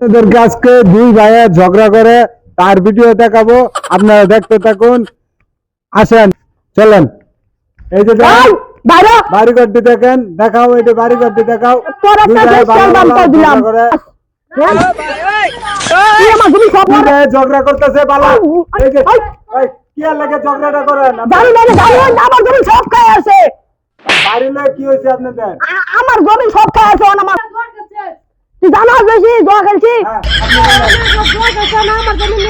আপনাদেরকে আজকে দুই ভাইয়ে ঝগড়া করে তার ভিডিও দেখাবো। আপনারা দেখতে থাকুন। আসেন চলেন। এই যে দেখেন, দেখাও এটা দেখাও। দিলাম। ঝগড়া আমার জমি সব দুই করতেছে আই, এই যে। কি আর লাগে ঝগড়াটা করেন? আমার জমি সব খাই আছে। বাড়ি কি হয়েছে আপনাদের? আমার জমি সব খাই আছে আমার বেশি দোয়া খেলছি। হ্যাঁ,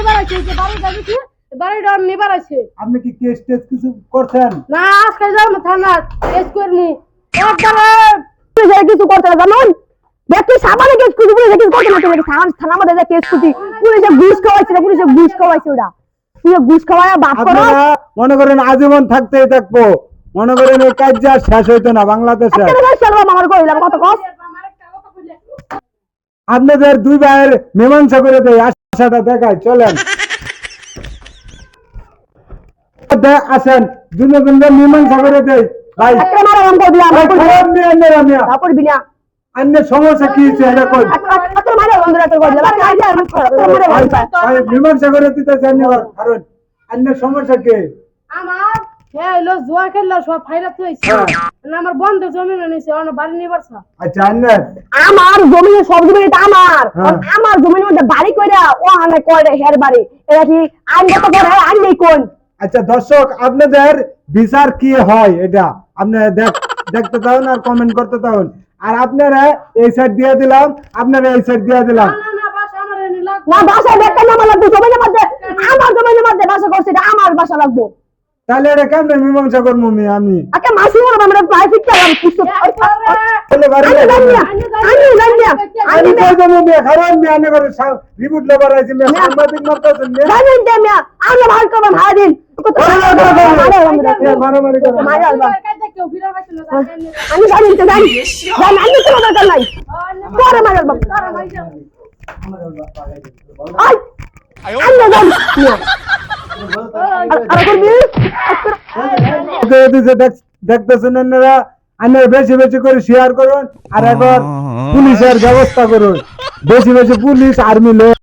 বলেন। আপনি কি কেস টেস কিছু করছেন? পুলিশে কিছু করতে না জানুন দেখি সাবানে কেস পুলিশে কিছু করতে না। তুমি সাবান থানা মধ্যে যে কেস পুলিশে ঘুষ খাওয়াইছে না পুলিশে ঘুষ খাওয়াইছে ওরা। তুই ঘুষ খাওয়ায় বাপ করো মনে করেন আজীবন থাকতেই থাকব। মনে করেন এই কাজ শেষ হইতো না বাংলাদেশে। আমার কইলাম কত কষ্ট? আপনাদের দুই ভাইয়ের মীমাংসা করে দেয় আশাটা দেখায় চলেন। আসেন দুজন মীমাংসা করে দেয় ভাই সমস্যা কি মীমাংসা করে কারণ আন্যের সমস্যা কে? হ্যাঁ হইল জুয়া খেললো সব ফাইরাত হয়েছে। হ্যাঁ। আমার বন্ধ জমি নিছে অন্য বাড়ি নিবার আচ্ছা আমার সব জমি এটা আমার। হ্যাঁ। আমার জমির মধ্যে বাড়ি কইরা ও আনে করে হের বাড়ি? এটা কি আইন কত করে? আইন নেই কোন? আচ্ছা দর্শক আপনাদের বিচার কি হয় এটা? আপনারা দেখ- দেখতে থাকুন আর কমেন্ট করতে থাকুন। আর আপনারা এই সাইড দিয়ে দিলাম আপনারা এই সাইড দিয়ে দিলাম। না না বাস আমার এনে লাগ না বাসা দেখতে না আমার লাগবে জমির মধ্যে আমার জমির মধ্যে বাসা করছে এটা আমার বাসা লাগবে। তাহলে এটা কেমনে মীমাংসা করব আমি আমি আকে মাসি বলব আমরা প্রায় ফিট করলাম পুষ্প তাহলে বাড়ি আমি। আমি আমি আমি কই মেয়ে খারাপ মেয়ে আনে করে রিপোর্ট লেবার আছে মেয়ে সাংবাদিক মারতেছেন মেয়ে জানি না মিয়া আমি ভালো করব দিন আমি জানি তো জানি আমি কোনো দরকার নাই পরে। আই আমি জানি মিয়া। আর- করবি দেখতেছেন আপনারা আপনারা বেশি বেশি করে শেয়ার করুন আর এখন পুলিশের ব্যবস্থা করুন। বেশি বেশি পুলিশ আর্মি